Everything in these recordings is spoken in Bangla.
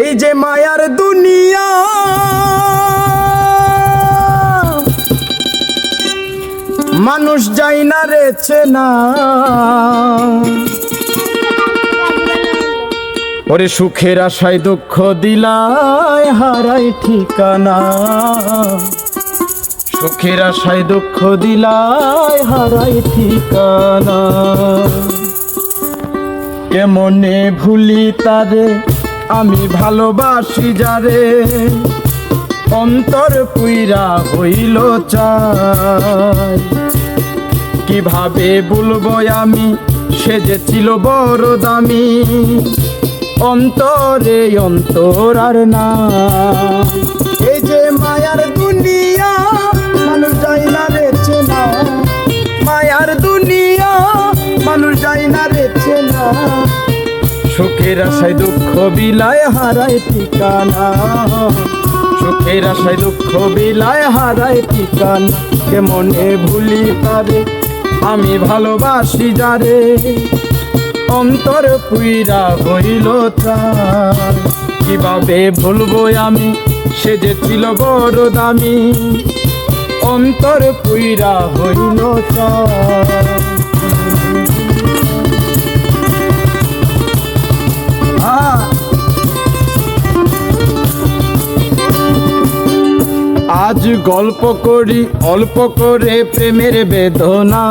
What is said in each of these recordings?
এই যে মায়ার দুনিয়া। মানুষ যাই না রেছে না ওরে সুখের আশায় দুঃখ দিলায় হারাই ঠিকানা। সুখের আশায় দুঃখ দিলায় হারাই ঠিকানা। কেমনে ভুলি তারে আমি ভালোবাসি যারে, অন্তর পুইরা হইল চাই কীভাবে বলব আমি, সে যে ছিল বড় দামি, অন্তরে অন্তর আর না। এই যে মায়ার দুনিয়া, মানুষ যাই না রেছে না। মায়ার দুনিয়া, মানুষ যাই না রেছে না। সুখের আশায় দুঃখ বিলায় হারায় ঠিকানা। সুখের আশায় দুঃখ বিলায় হারায় ঠিকানা। কেমনে ভুলি তারে আমি ভালোবাসি যারে। অন্তর পুইরা হইল ত্রাণ। কীভাবে ভুলবো আমি? সে যে ছিল বড় দামি। অন্তর পুইরা হইল ত্রাণ। আজ গল্প করি অল্প করে প্রেমের বেদনা।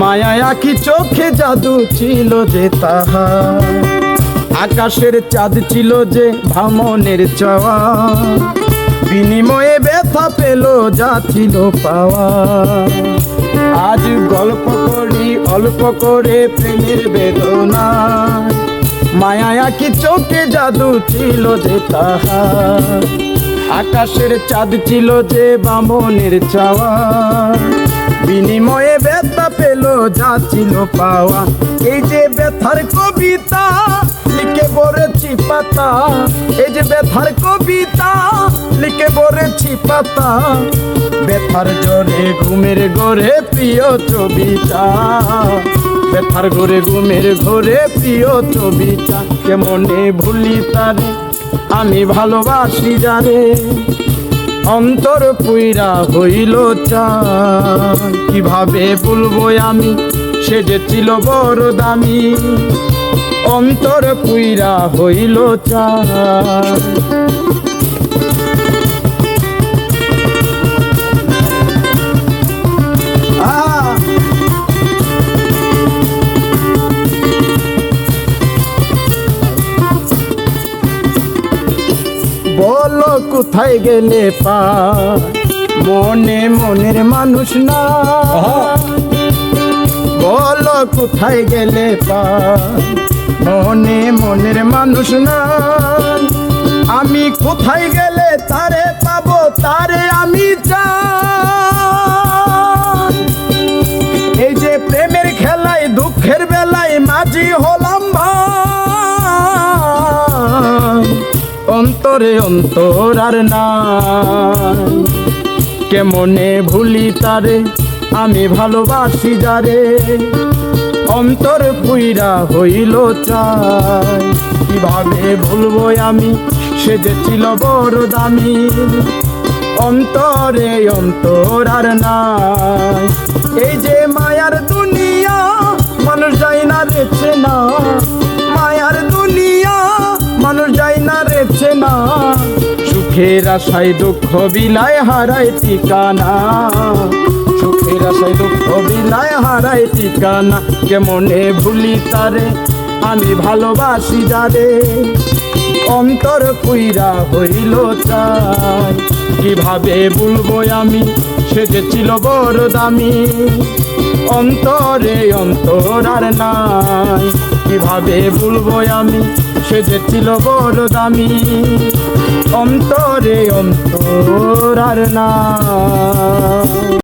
মায়া কি চোখে জাদু ছিল যে তাহা। আকাশের চাঁদ ছিল যে ভামনের চাওয়া। বিনিময়ে ব্যথা পেল যা ছিল পাওয়া। আজ গল্প করি অল্প করে প্রেমের বেদনা। মায়া কি চোখে জাদু ছিল যে তাহা। আকাশের চাঁদ ছিল যে বামনের চাওয়া। বিনিময়ে ব্যথা পেল, যা ছিল পাওয়া। এই যে ব্যথার কবিতা, লিখে বলেছি পাতা। এই যে ব্যথার কবিতা, লিখে বলেছি পাতা। ব্যথার জোরে ঘুমের ঘরে প্রিয় ছবিটা। ব্যথার ঘরে ঘুমের ঘরে প্রিয় ছবিটা। কেমনে ভুলি তারে? আমি ভালোবাসি যারে অন্তর পুইরা হইল কীভাবে বলব আমি? সে যে ছিল বড় দামি। অন্তর পুইরা হইল চাই বলো কোথায় গেলে পা? মনে মনের মানুষ না। বলো কোথায় গেলে পা? মনে মনের মানুষ না। আমি কোথায় গেলে তারে পাবো তারে আমি চাই। এই যে প্রেমের খেলায় দুঃখের বেলায় মাঝি হলাম ভাই। অন্তরে অন্তর আর নাই। কেমনে ভুলি তারে? আমি ভালোবাসি যারে। অন্তর পুইরা হইল চাই। কীভাবে ভুলবো আমি? সে যে ছিল বড় দামি। অন্তরে অন্তর আর নাই। এই যে সুখের আশায় দুঃখ বিলায় হারায় ঠিকানা। সুখের আশায় দুঃখ বিলায় হারায় ঠিকানা। কেমনে ভুলি তারে? আমি ভালোবাসি যারে। অন্তর কুইরা হইল চাই কীভাবে বলব আমি? সে যে ছিল বড় দামি। অন্তরে অন্তর আর নাই। কীভাবে ভুলবো আমি? সে যে ছিল বড় দামি। অন্তরে অন্তর আর নাই।